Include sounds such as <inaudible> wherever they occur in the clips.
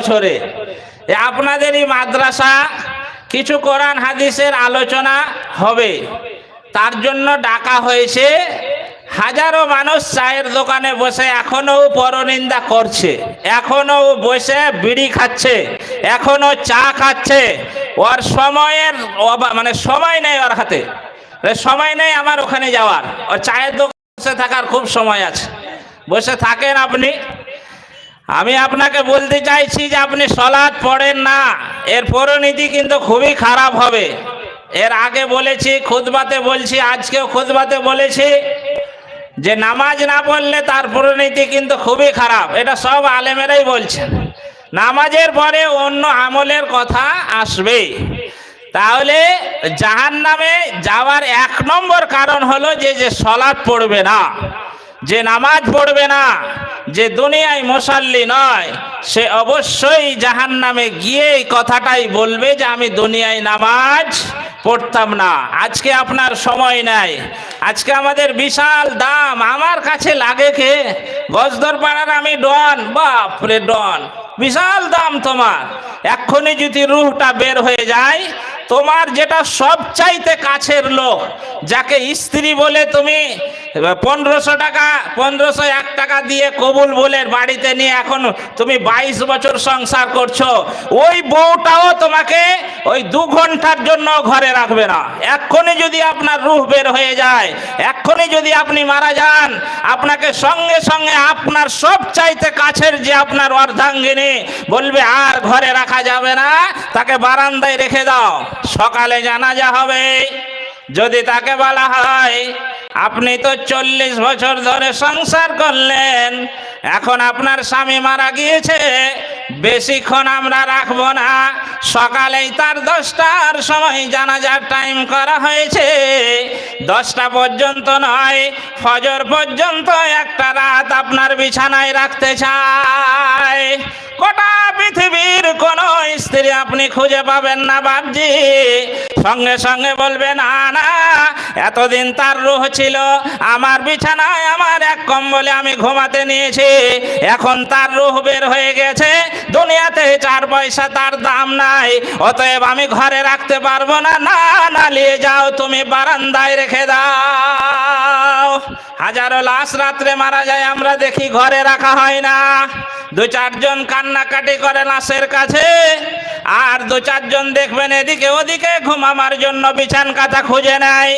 বছরে। এ আপনাদেরই মাদ্রাসা, কিছু কোরআন হাদিসের আলোচনা হবে। তার জন্য ডাকা হয়েছে, হাজারো মানুষ চায়ের দোকানে বসে এখনও পরনিন্দা করছে, এখনও বসে বিড়ি খাচ্ছে, এখনও চা খাচ্ছে। ওর সময়ের মানে সময় নেই ওর হাতে। সময় নেই আমার ওখানে যাওয়ার। ওর চায়ের দোকানে বসে থাকার খুব সময় আছে। বসে থাকেন আপনি। আমি আপনাকে বলতে চাইছি যে আপনি সলাদ পড়েন না। এর পরিণতি কিন্তু খুবই খারাপ হবে। এর আগে বলেছি খুদবাতে বলছি, আজকেও খুদবাতে বলেছি যে নামাজ না পড়লে তার পরিণতি কিন্তু খুবই খারাপ। এটা সব আলেমেরাই বলছেন। নামাজের পরে অন্য আমলের কথা আসবে। তাহলে জাহান নামে যাওয়ার এক নম্বর কারণ হলো যে যে সলাদ পড়বে না। যে নামাজ পড়বে না, যে দুনিয়ায় মুসাল্লি নয়, সে অবশ্যই জাহান নামে গিয়ে কথাটাই বলবে যে আমি দুনিয়ায় নামাজ পড়তাম না। আজকে আপনার সময় নাই। আজকে আমাদের বিশাল দাম। আমার কাছে লাগে কে? গজদর পাড়ার আমি ডন। বাপরে ডন। বিশাল দাম তোমার। এক্ষুনি যদি রুহটা বের হয়ে যায় তোমার যেটা সবচাইতে কাছের লোক, যাকে স্ত্রী বলে তুমি পনেরোশো টাকা, পনেরোশো এক টাকা দিয়ে কবুল বলে বাড়িতে নিয়ে এখন তুমি বাইশ বছর সংসার করছ, ওই বউটাও তোমাকে ওই দু ঘণ্টার জন্য ঘরে রাখবে না। এক্ষুনি যদি আপনার রুহ বের হয়ে যায়, এক্ষুনি যদি আপনি মারা যান, আপনাকে সঙ্গে সঙ্গে আপনার সব চাইতে কাছের যে আপনার অর্ধাঙ্গিনী বলবে, আর ঘরে রাখা যাবে না, তাকে বারান্দায় রেখে দাও। সকালে জানাজা হবে। যদি তাকে বলা হয়, আপনি তো চল্লিশ বছর ধরে সংসার করলেন, এখন আপনার স্বামী মারা গিয়েছে, বেশিক্ষণ আমরা রাখব না। সকালেই তার দশটার সময় জানাজার টাইম করা হয়েছে। দশটা পর্যন্ত নয়, ফজর পর্যন্ত একটা রাত আপনার বিছানায় রাখতে চায়। গোটা পৃথিবীর আপনি খুঁজে পাবেন না বাবজি সঙ্গে সঙ্গে বলবে, না না, এতদিন তার রুহ ছিল। আমার বিছানায় আমার এক কম্বলে আমি ঘুমাতে নিয়েছি। এখন তার রুহ বের হয়ে গেছে। দুনিয়াতে চার পয়সা তার দাম নাই। অতএব আমি ঘরে রাখতে পারব না। না না, নিয়ে যাও, তুমি বারান্দায় রেখে দাও। হাজারো লাশ রাত্রে মারা যায়, আমরা দেখি ঘরে রাখা হয় না। দু চারজন কান্নাকাটি করে লাশের কাছে। আর দু চারজন দেখবেন এদিকে ওদিকে ঘুমাবার জন্য বিছান কাতা খুঁজে নেয়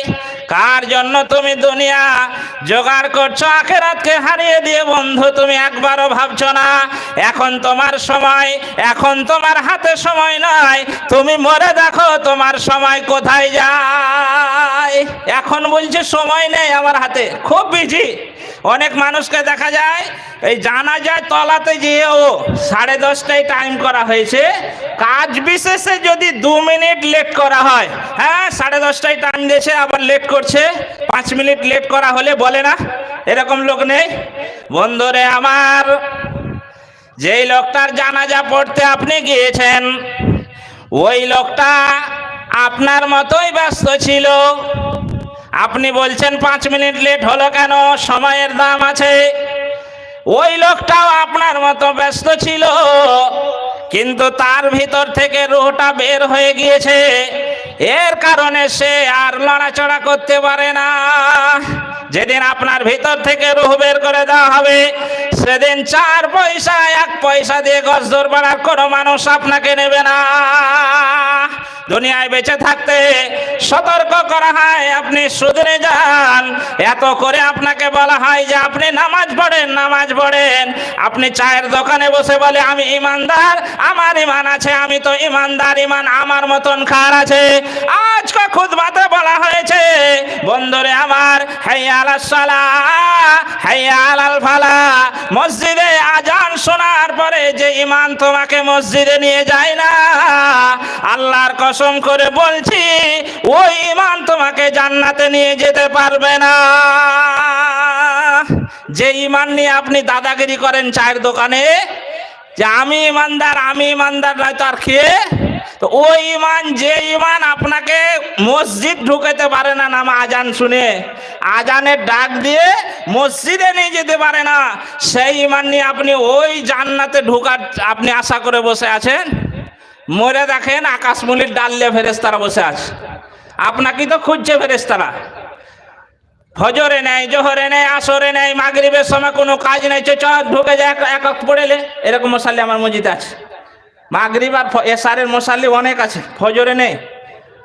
কার জন্য তুমি দুনিয়া জোগাড় করছ? আখেরাতকে হারিয়ে দিয়ে বন্ধু, তুমি একবারও ভাবছ না, এখন তোমার সময়, এখন তোমার হাতে সময় নয় তুমি মরে দেখো, তোমার সময় কোথায় যায়? এখন বলছে, সময় নেই আমার হাতে, খুব বিজি অনেক মানুষকে দেখা যায়, এই জানা যায় তলাতে যেও সাড়ে দশটায় টাইম করা হয়েছে। কাজ বিশেষে যদি দু মিনিট লেট করা হয় হ্যাঁ সাড়ে দশটায় টাইম দিয়েছে আবার লেট করছে, পাঁচ মিনিট লেট করা হলে বলে না, এরকম লোক নেই। বন্ধুরে আমার, যেই লোকটার জানাজা পড়তে আপনি গিয়েছেন, ওই লোকটা আপনার মতোই ব্যস্ত ছিল। আপনি বলছেন পাঁচ মিনিট লেট হলো কেন? সময়ের দাম আছে। ওই লোকটাও আপনার মতো ব্যস্ত ছিল, কিন্তু তার ভিতর থেকে রুহটা বের হয়ে গিয়েছে। এর কারণে সে আর লড়াচড়া করতে পারে না। যেদিন আপনার ভিতর থেকে রুহ বের করে দেওয়া হবে, সেদিন চার পয়সা, এক পয়সা দিয়ে গছ দরবার কোনো মানুষ আপনাকে নেবে না। দুনিয়ায় বেঁচে থাকতে সতর্ক করা হয়, আপনি সুধরে যান। এত করে আপনাকে বলা হয় যে আপনি নামাজ পড়েন নামাজ পড়েন। আপনি চায়ের দোকানে বসে বলে, আমি ইমানদার, আমার ইমান আছে, আমি তো ইমানদার ইমান, আমার মতন খার আছে। আজকে খুদবাতে বলা হয়েছে, বন্ধুরে আমার, হাইয়া সালা ফালা। মসজিদে আজান শোনার পরে যে ইমান তোমাকে মসজিদে নিয়ে যায় না আল্লাহর কসম করে বলছি, ওই ইমান তোমাকে জান্নাতে নিয়ে যেতে পারবে না। যে ইমান নিয়ে আপনি দাদাগিরি করেন চায়ের দোকানে, যে আমি ইমানদার আমি ইমানদার নয় তো আর খেয়ে তো ওই ইমান, যে ইমান আপনাকে মসজিদ ঢুকাতে পারে না, নাম আজান শুনে, আজানের ডাক দিয়ে মসজিদে নিয়ে যেতে পারে না। সেই ইমান নিয়ে আপনি ওই জান্নাতে ঢুকার, আপনি আশা করে বসে আছেন? মরে দেখেন আকাশমণির ডাললে ফেরেস্তারা বসে আছে। আপনাকেই তো খুঁজছে ফেরেস্তারা ফজরে নেই, জোহরে নেই, আসরে নেই, মাগরিবের সময় কোনো কাজ নেই, চ ঢুকে যায়, এক- পড়েলে। এরকম মশালি আমার মসজিদে আছে। মাগরিব আর এশারের মশালি অনেক আছে। ফজরে নেই।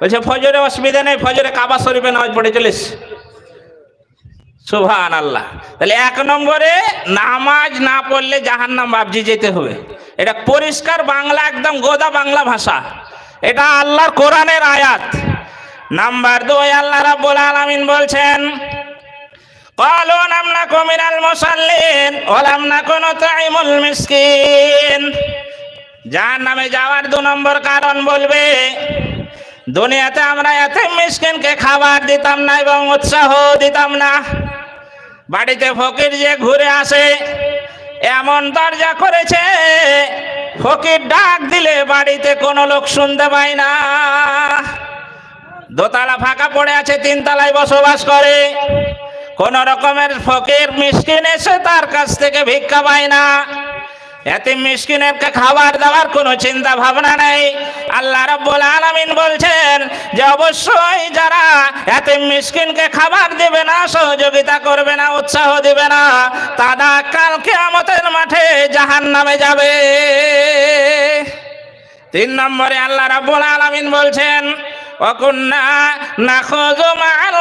বলছে, ফজরে অসুবিধা নেই, ফজরে কাবা শরীফে নামাজ পড়ে চলিস সুভান আল্লাহ তাহলে এক নম্বরে নামাজ না পড়লে জাহান্নাম বাবজি যেতে হবে এটা পরিষ্কার বাংলা একদম গোদা বাংলা ভাষা এটা আল্লাহর কোরআনের আয়াত নাম্বার দুই আল্লাহ রাব্বুল আলামিন বলছেন قالوا لم نكن من المصلين ولم نكن نطعم المسكين যার নামে যাওয়ার দু নম্বর কারণ বলবে দুনিয়াতে আমরা এত মিসকিনকে খাবার দিতাম না এবং উৎসাহ দিতাম না বাড়িতে ফকির যে ঘুরে আসে, এমন দরজা করেছে, ফকির ডাক দিলে বাড়িতে কোনো লোক শুনতে পায় না। দোতলা ফাঁকা পড়ে আছে, তিনতলায় বসবাস করে। কোন রকমের ফকির মিষ্টি এসে তার কাছ থেকে ভিক্ষা পায় না। এতে মিসকিনের খাবার দাবার কোনো চিন্তা ভাবনা নেই। আল্লাহ রাব্বুল আলামিন বলছেন যে অবশ্যই যারা এতে মিসকিনকে খাবার দেবে না, সহযোগিতা করবে না, উৎসাহ দিবে না, তারা কাল কিয়ামতের মাঠে জাহান্নামে যাবে। তিন নম্বরে আল্লাহ রাব্বুল আলামিন বলছেন, ওয়াকুন্না নাখুযু মা'আল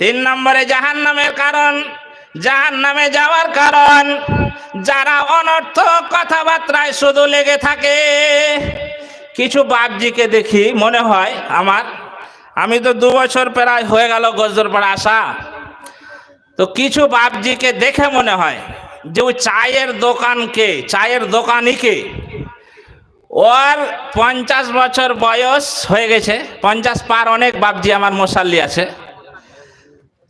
তিন নম্বরে জাহান্নামের কারণ জাহান্নামে যাওয়ার কারণ, যারা অনর্থক কথাবার্তায় শুধু লেগে থাকে। কিছু বাপজিকে দেখি মনে হয়, আমার, আমি তো দু বছর প্রায় হয়ে গেল গজরপাড়া আসা। তো কিছু বাপজিকে দেখে মনে হয় যে ওই চায়ের দোকানকে চায়ের দোকানিকে ওর পঞ্চাশ বছর বয়স হয়ে গেছে, পঞ্চাশ পার অনেক বাপজি আমার মশাল্লি আছে।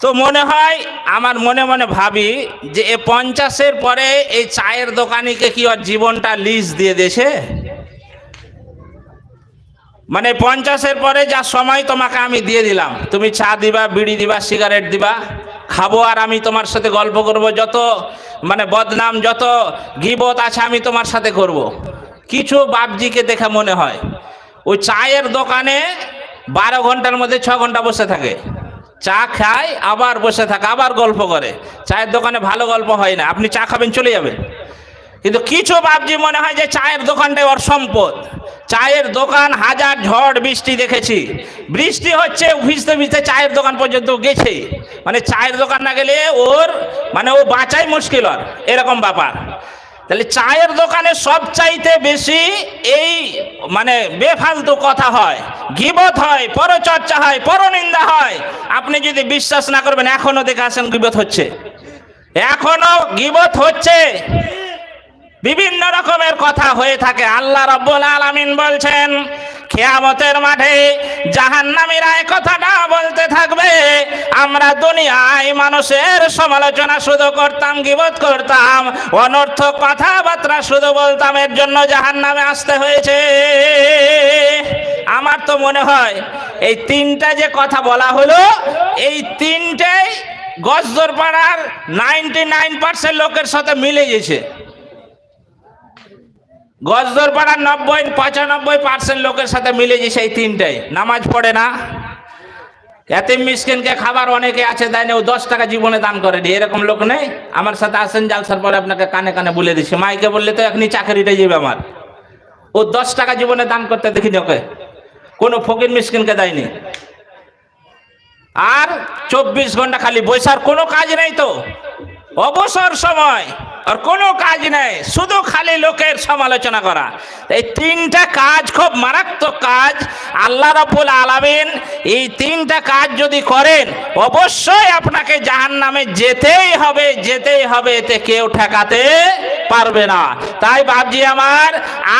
তো মনে হয়, আমার মনে মনে ভাবি যে এ পঞ্চাশের পরে এই চায়ের দোকানিকে কি ওর জীবনটা লিজ দিয়ে দিয়েছে মানে পঞ্চাশের পরে যা সময় তোমাকে আমি দিয়ে দিলাম। তুমি চা দিবা, বিড়ি দিবা, সিগারেট দিবা, খাব আর আমি তোমার সাথে গল্প করব, যত মানে বদনাম, যত গিবত আছে আমি তোমার সাথে করব। কিছু বাপজিকে দেখে মনে হয়, ওই চায়ের দোকানে বারো ঘণ্টার মধ্যে ছ ঘণ্টা বসে থাকে। চা খায়, আবার বসে থাকে, আবার গল্প করে। চায়ের দোকানে ভালো গল্প হয় না, আপনি চা খাবেন, চলে যাবেন। কিন্তু কিছু বাপজি মনে হয় যে চায়ের দোকানটাই ওর সম্পদ। চায়ের দোকান হাজার ঝড় বৃষ্টি দেখেছি। বৃষ্টি হচ্ছে, ভিজতে ভিজতে চায়ের দোকান পর্যন্ত গেছে। মানে চায়ের দোকান না গেলে ওর মানে ও বাঁচাই মুশকিল ওর, এরকম ব্যাপার। তাহলে চায়ের দোকানে সব চাইতে বেশি এই মানে বেফালতু কথা হয়, গিবত হয়, পরচর্চা হয়, পরনিন্দা হয়। আপনি যদি বিশ্বাস না করবেন, এখনও দেখে আসেন গিবত হচ্ছে। এখনও গিবত হচ্ছে। বিভিন্ন রকমের কথা হয়ে থাকে। আল্লাহ রব্বুল আলামিন বলছেন খেয়ামতের মাঠে জাহান্নামীরা এই কথাটা বলতে থাকবে। আমরা দুনিয়ায় মানুষের সমালোচনা শুধু করতাম, গিবত করতাম, অনর্থক কথাবার্তা শুধু বলতাম, এর জন্য জাহান্নামে আসতে হয়েছে। আমার তো মনে হয়, এই তিনটা যে কথা বলা হলো, এই তিনটেই গজদর পাড়ার নাইনটি নাইন পার্সেন্ট লোকের সাথে মিলে গেছে। গজদর পাড়ার নব্বই, পঁচানব্বই পার্সেন্ট লোকের সাথে মিলে গেছে এই তিনটাই। নামাজ পড়ে না। এতিম মিসকিনকে খাবার অনেকে আছে না ও দশ টাকা জীবনে দান করেনি। এরকম লোক নেই? আমার সাথে আসেন জালসার পরে আপনাকে কানে কানে বলে দিচ্ছি মাইকে বললে তো এখনই চাকরিটা যাবে আমার। ও দশ টাকা জীবনে দান করতে দেখিনি ওকে। কোনো ফকির মিসকিনকে দেয়নি। আর চব্বিশ ঘণ্টা খালি বৈশার কোনো কাজ নেই তো। অবসর সময়। আর কোনো কাজ নেই, শুধু খালি লোকের সমালোচনা করা। এই তিনটা কাজ খুব মারাত্মক কাজ, আল্লাহ রাব্বুল আলামিন এই তিনটা কাজ যদি করেন, অবশ্যই আপনাকে জাহান্নামে যেতেই হবে যেতেই হবে, এতে কেউ ঠেকাতে পারবে না। তাই বাবজি আমার,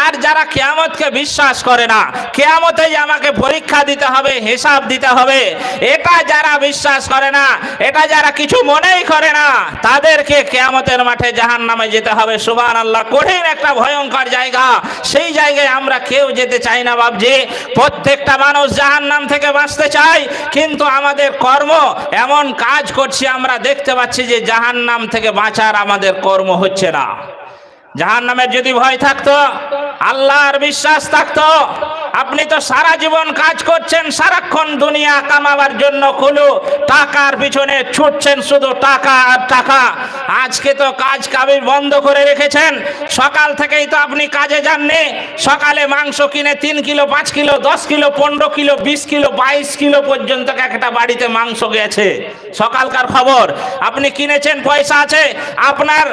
আর যারা কেয়ামতকে বিশ্বাস করে না কেয়ামতে আমাকে পরীক্ষা দিতে হবে, হিসাব দিতে হবে। এটা যারা বিশ্বাস করে না, এটা যারা কিছু মনেই করে না, তাদেরকে কেয়ামতের মাঠে জাহান নামে যেতে হবে। সুবান আল্লাহ কঠিন একটা ভয়ঙ্কর জায়গা। সেই জায়গায় আমরা কেউ যেতে চাই না বাবজি প্রত্যেকটা মানুষ জাহান নাম থেকে বাঁচতে চাই কিন্তু আমাদের কর্ম, এমন কাজ করছি, আমরা দেখতে পাচ্ছি যে জাহান নাম থেকে বাঁচার আমাদের কর্ম হচ্ছে না। জাহান নামের যদি ভয় থাকতো, আল্লাহর বিশ্বাস থাকতো আপনি তো সারা জীবন কাজ করছেন, সারাক্ষণ দুনিয়া কামাবার জন্য খুলু, টাকার পিছনে ছুটছেন শুধু টাকা আর টাকা। আজকে তো কাজ কাবির বন্ধ করে রেখেছেন, সকাল থেকেই তো আপনি কাজে যাননি। সকালে মাংস কিনে তিন কিলো, পাঁচ কিলো, দশ কিলো, পনেরো কিলো, বিশ কিলো, বাইশ কিলো পর্যন্ত একটা বাড়িতে মাংস গেছে। সকালকার খবর, আপনি কিনেছেন, পয়সা আছে, আপনার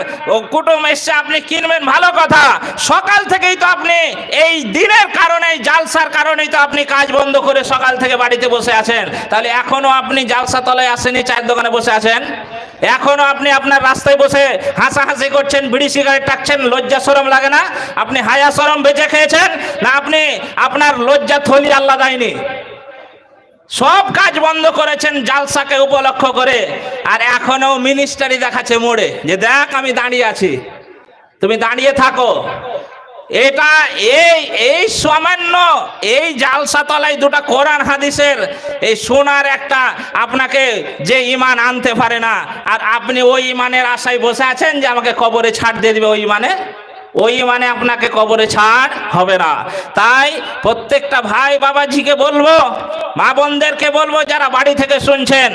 কুটুম এসছে, আপনি কিনবেন, ভালো কথা। সকাল থেকেই তো আপনি এই দিনের কারণে এই জালসার কারণেই তো আপনি কাজ বন্ধ করে সকাল থেকে বাড়িতে বসে আছেন। তাহলে এখনও আপনি জালসা তলায় আসেনি চায়ের দোকানে বসে আছেন? এখনও আপনি আপনার রাস্তায় বসে হাসাহাসি করছেন, বিড়ি সিগারেট টাকছেন, লজ্জা সরম লাগে না? আপনি হায়া সরম বেঁচে খেয়েছেন না আপনি আপনার লজ্জা থলি আল্লাহ দেয়নি? সব কাজ বন্ধ করেছেন জালসাকে উপলক্ষ করে, আর এখনও মিনিস্টারি দেখাচ্ছে মোড়ে যে দেখ আমি দাঁড়িয়ে আছি। তুমি দাঁড়িয়ে থাকো। এটা এই এই সামান্য, এই জালসা তলায় দুটো কোরআন হাদিসের এই সোনার একটা আপনাকে যে ইমান আনতে পারে না, আর আপনি ওই ইমানের আশায় বসে আছেন যে আমাকে কবরে ছাড় দিয়ে দিবে ওই ইমানে ওই মানে আপনাকে কবরে ছাড় হবে না। তাই প্রত্যেকটা ভাই বাবাজিকে বলব, মা বোনদেরকে বলব, যারা বাড়ি থেকে শুনছেন,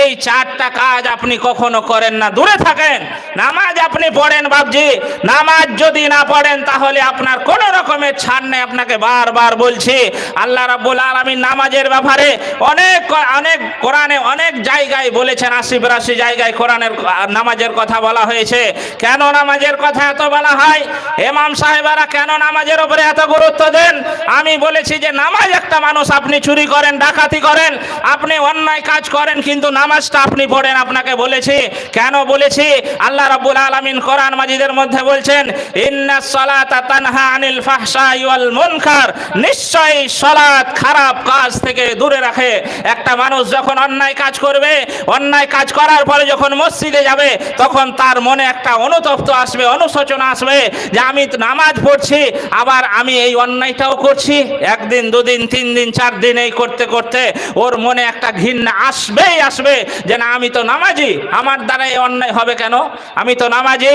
এই চারটা কাজ আপনি কখনো করেন না। দূরে থাকেন, নামাজ আপনি পড়েন বাবজি নামাজ যদি না পড়েন, তাহলে আপনার কোন রকমের ছাড় নেই। আপনাকে বারবার বলছি, আল্লাহ রাব্বুল আলামিন নামাজের ব্যাপারে অনেক অনেক কোরআনে অনেক জায়গায় বলেছেন, আশি বিরাশি জায়গায় কোরআনের নামাজের কথা বলা হয়েছে। কেন নামাজের কথা এত বলা হয়? এমাম সাহেবেরা, কেন নামাজের উপরে এত গুরুত্ব দেন? আমি বলেছি যে, নামাজ একটা মানুষ আপনি চুরি করেন, ডাকাতি করেন, আপনি অন্যায় কাজ করেন, কিন্তু নামাজটা আপনি পড়েন। আপনাকে বলেছি, কেন বলেছি? আল্লাহ রাব্বুল আলামিন কোরআন মাজিদের মধ্যে বলছেন ইন্নাস সালাতা তানহা আনিল ফাহশাই ওয়াল মুনকার। নিশ্চয়ই সালাত খারাপ কাজ থেকে দূরে রাখে। একটা মানুষ যখন অন্যায় কাজ করবে, অন্যায় কাজ করার পরে যখন মসজিদে যাবে, তখন তার মনে একটা অনুতপ্ত আসবে, অনুশোচনা আসবে। যে আমি নামাজ পড়ছি, আবার আমি এই অন্যায়টাও করছি। একদিন, দুদিন তিন দিন চার দিন এই করতে করতে ওর মনে একটা ঘৃণা আসবেই আসবে যে না, আমি তো নামাজি, আমার দ্বারা এই অন্যায় হবে কেন? আমি তো নামাজি,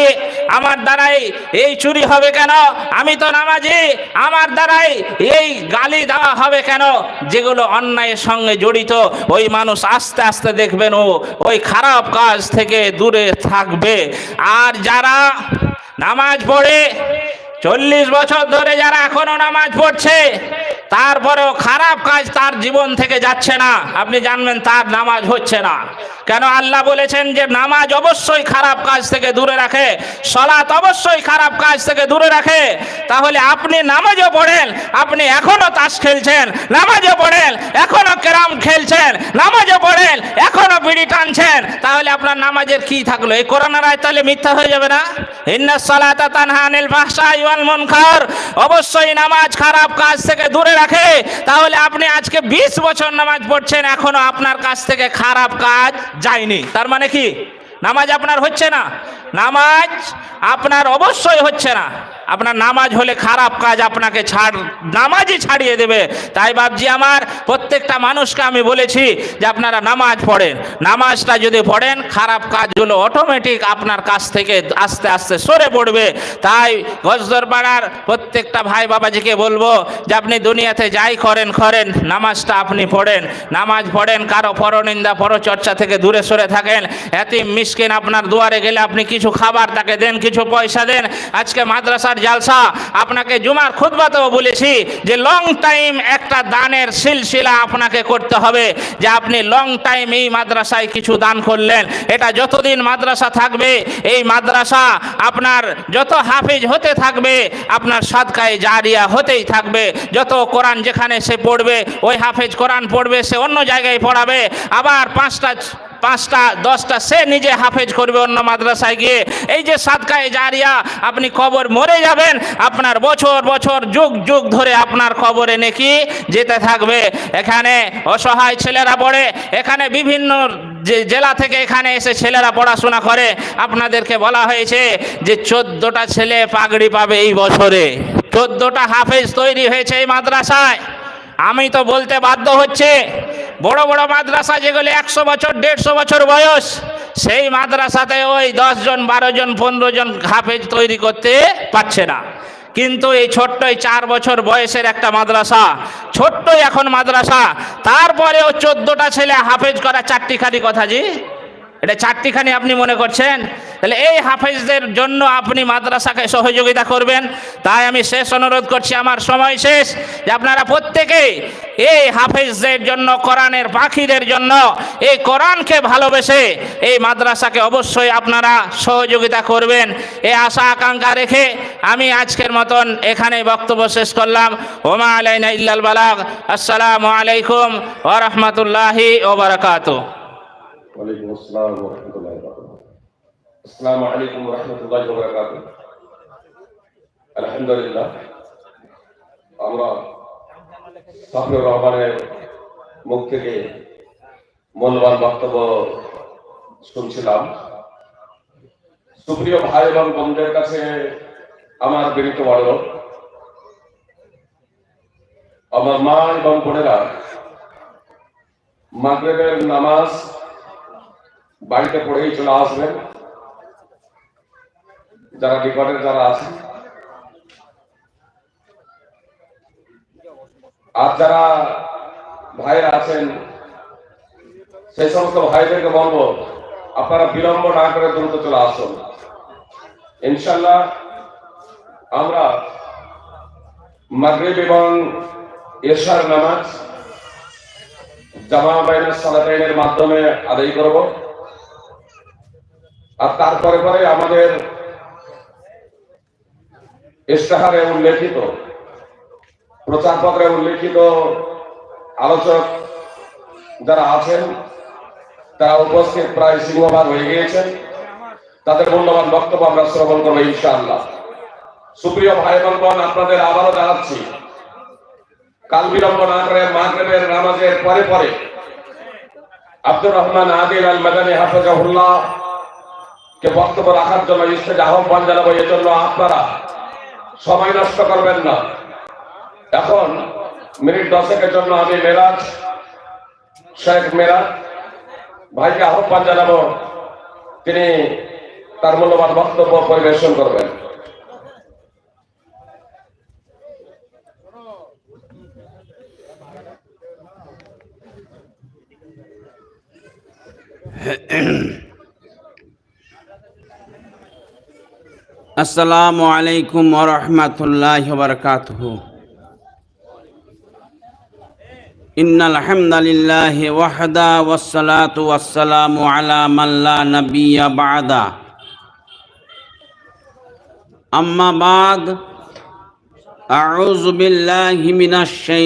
আমার দ্বারাই এই চুরি হবে কেন? আমি তো নামাজি, আমার দ্বারাই এই গালি দেওয়া হবে কেন? যেগুলো অন্যায়ের সঙ্গে জড়িত, ওই মানুষ আস্তে আস্তে দেখবেন ও ওই খারাপ কাজ থেকে দূরে থাকবে। আর যারা নামাজ পড়ে চল্লিশ বছর ধরে যারা এখনও নামাজ পড়ছে, তারপরেও খারাপ কাজ তার জীবন থেকে যাচ্ছে না। আপনি জানবেন তার নামাজ হচ্ছে না। কেন আল্লাহ বলেছেন যে নামাজ অবশ্যই খারাপ কাজ থেকে দূরে রাখে? সলাৎ অবশ্যই খারাপ কাজ থেকে দূরে রাখে? তাহলে আপনি নামাজও পড়েন, আপনি এখনও তাস খেলছেন, নামাজও পড়েন, এখনও ক্যারাম খেলছেন, নামাজও পড়েন, এখনও বিড়ি টানছেন, তাহলে আপনার নামাজের কি থাকল? এই করোনার আয় তাহলে মিথ্যা হয়ে যাবে না? ইন্না সালাতা অবশ্যই নামাজ খারাপ কাজ থেকে দূরে রাখে। তাহলে আপনি আজকে 20 বছর নামাজ পড়ছেন, এখনও আপনার কাছ থেকে খারাপ কাজ যায়নি। তার মানে কি? নামাজ আপনার হচ্ছে না? নামাজ আপনার অবশ্যই হচ্ছে না। আপনার নামাজ হলে খারাপ কাজ আপনাকে ছাড়, নামাজই ছাড়িয়ে দেবে। তাই বাবজি আমার প্রত্যেকটা মানুষকে আমি বলেছি যে আপনারা নামাজ পড়েন। নামাজটা যদি পড়েন, খারাপ কাজগুলো অটোমেটিক আপনার কাছ থেকে আস্তে আস্তে সরে পড়বে। তাই গজদর পাড়ার প্রত্যেকটা ভাই বাবাজিকে বলব যে আপনি দুনিয়াতে যাই করেন করেন। নামাজটা আপনি পড়েন। নামাজ পড়েন, কারও পরনিন্দা, পরচর্চা থেকে দূরে সরে থাকেন। এতিম, মিসকিন, আপনার দুয়ারে গেলে আপনি কিছু খাবার তাকে দেন, কিছু পয়সা দেন। আজকে মাদ্রাসার জালসা, আপনাকে জুমার খুতবাতেও বলেছি যে লং টাইম একটা দানের সিলসিলা আপনাকে করতে হবে, যে আপনি লং টাইম এই মাদ্রাসায় কিছু দান করলেন। এটা যতদিন মাদ্রাসা থাকবে, এই মাদ্রাসা আপনার যত হাফিজ হতে থাকবে, আপনার সাদকায় জারিয়া হতেই থাকবে। যত কোরআন যেখানে সে পড়বে, ওই হাফেজ কোরআন পড়বে, সে অন্য জায়গায় পড়াবে। আবার পাঁচটা পাঁচটা, দশটা, সে নিজে হাফেজ করবে অন্য মাদ্রাসায় গিয়ে। এই যে সাদকায়ে জারিয়া, আপনি কবর মরে যাবেন, আপনার বছর বছর, যুগ যুগ ধরে আপনার কবরে নেকি যেতে থাকবে। এখানে অসহায় ছেলেরা পড়ে, এখানে বিভিন্ন যে জেলা থেকে এখানে এসে ছেলেরা পড়াশোনা করে। আপনাদেরকে বলা হয়েছে যে চোদ্দোটা ছেলে পাগড়ি পাবে এই বছরে। চোদ্দোটা হাফেজ তৈরি হয়েছে এই মাদ্রাসায়। আমি তো বলতে বাধ্য হচ্ছে বড় বড় মাদ্রাসা যেগুলো একশো বছর, দেড়শো বছর বয়স, সেই মাদ্রাসাতে ওই দশজন বারো জন পনেরো জন হাফেজ তৈরি করতে পারছে না। কিন্তু এই ছোট্ট এই চার বছর বয়সের একটা মাদ্রাসা ছোট্টই এখন মাদ্রাসা, তারপরেও চোদ্দোটা ছেলে হাফেজ করা চারটি চারটিখানি কথা জি। এটা চারটিখানি আপনি মনে করছেন? তাহলে এই হাফেজদের জন্য আপনি মাদ্রাসাকে সহযোগিতা করবেন। তাই আমি শেষ অনুরোধ করছি, আমার সময় শেষ। যে আপনারা প্রত্যেকেই এই হাফেজদের জন্য, কোরআনের পাখিদের জন্য, এই কোরআনকে ভালোবেসে এই মাদ্রাসাকে অবশ্যই আপনারা সহযোগিতা করবেন। এই আশা, আকাঙ্ক্ষা রেখে আমি আজকের মতন এখানে বক্তব্য শেষ করলাম। ওমা আলাইনা ইল্লাল বালাগ। আসসালামু আলাইকুম ওয়া রাহমাতুল্লাহি ওয়া বারাকাতুহু। ওয়ালাইকুম আসসালাম ওয়া রাহমাতুল্লাহি ওয়া বারাকাতুহু আসসালামু আলাইকুম ওয়া রাহমাতুল্লাহি ওয়া বারাকাতুহু আলহামদুলিল্লাহ, আমরা সাফিউর রহমানের মুখ থেকে মূল্যবান বক্তব্য শুনছিলাম। সুপ্রিয় ভাই এবং বোনদের কাছে আমার বিনীত অনুরোধ, আমার মা এবং বোনেরা মাগরেবের নামাজ বাড়িতে পড়েই চলে আসবেন। যারা নিকটের যারা আছেন আর যারা ভাইরা আছেন, সেই সমস্ত ভাইদেরকে বলব, আপনারা বিলম্ব না করে দ্রুত চলে আসুন। ইনশাল্লাহ আমরা মাগরিব এবং এশার নামাজ জামা বাইনের সালাতাইনের মাধ্যমে আদায় করব। আর তারপরে পরে আমাদের ইস্তাহারে উল্লেখিত, প্রচারপত্রে উল্লেখিত আলোচক যারা আছেন, তারা উপস্থিত প্রায় সিংহভাগ হয়ে গিয়েছেন। তাদের মূল্যবান বক্তব্য আমরা শ্রবণ করব ইনশাআল্লাহ। সুপ্রিয় ভাই বোন আপনাদের আবারও জানাচ্ছি, কাল বিলম্ব না করে মাগরিবের নামাজের পরে পরে আব্দুর রহমান আদিল আল মাদানী হাফেজাহুল্লাহ কে বক্তব্য রাখার জন্য ইস্তেজ আহ্বান জানাব জন্য আপনারা সময় নষ্ট করবেন না। এখন মিনিট দশেকের জন্য আমি মেরাজ, শেখ মেরাজ ভাইকে আহ্বান জানাব, তিনি তার মূল্যবান বক্তব্য পরিবেশন করবেন। <clears throat> আসসালামু আলাইকুম ওরহমতুল্লাহ বরকাতহ إن الحمد لله وحده والصلاة والسلام على من لا نبي بعده أما بعد أعوذ بالله من الشيطان